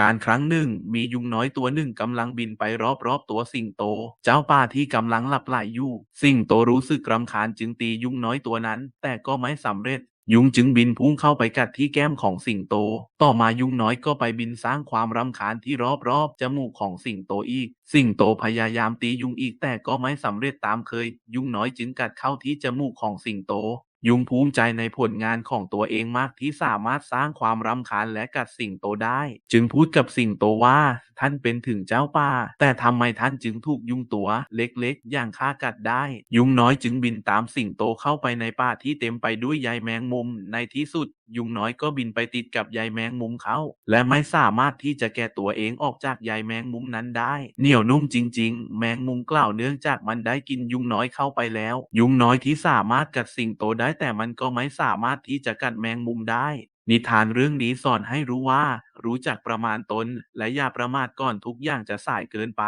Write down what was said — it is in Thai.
การครั้งหนึ่งมียุงน้อยตัวหนึ่งกำลังบินไปรอบๆตัวสิงโต เจ้าป่าที่กำลังหลับไหลอยู่ สิงโตรู้สึกรำคาญจึงตียุงน้อยตัวนั้น แต่ก็ไม่สำเร็จ ยุงจึงบินพุ่งเข้าไปกัดที่แก้มของสิงโต ต่อมายุงน้อยก็ไปบินสร้างความรำคาญที่รอบๆจมูกของสิงโตอีก สิงโตพยายามตียุงอีกแต่ก็ไม่สำเร็จตามเคย ยุงน้อยจึงกัดเข้าที่จมูกของสิงโต ยุงภูมิใจในผลงานของตัวเองมากที่สามารถสร้างความรำคาญและกัดสิงโตได้ จึงพูดกับสิงโตว่า ท่านเป็นถึงเจ้าป่า แต่ทำไมท่านจึงถูกยุงตัว เล็กๆ อย่างข้ากัดได้ ยุงน้อยจึงบินตามสิงโตเข้าไปในป่าที่เต็มไปด้วยใยแมงมุม ในที่สุด ยุงน้อยก็บินไปติดกับใยแมงมุมเขา และไม่สามารถที่จะแก้ตัวเองออกจากใยแมงมุมนั้นได้ เหนียวนุ่มจริง ๆ แมงมุมกล่าวเนื่องจากมันได้กินยุงน้อยเข้าไปแล้ว ยุงน้อยที่สามารถกัดสิงโตได้แต่มันก็ไม่สามารถที่จะกัดแมงมุมได้นิทานเรื่องนี้สอนให้รู้ว่า รู้จักประมาณตน และอย่าประมาทก่อนทุกอย่างจะสายเกินไป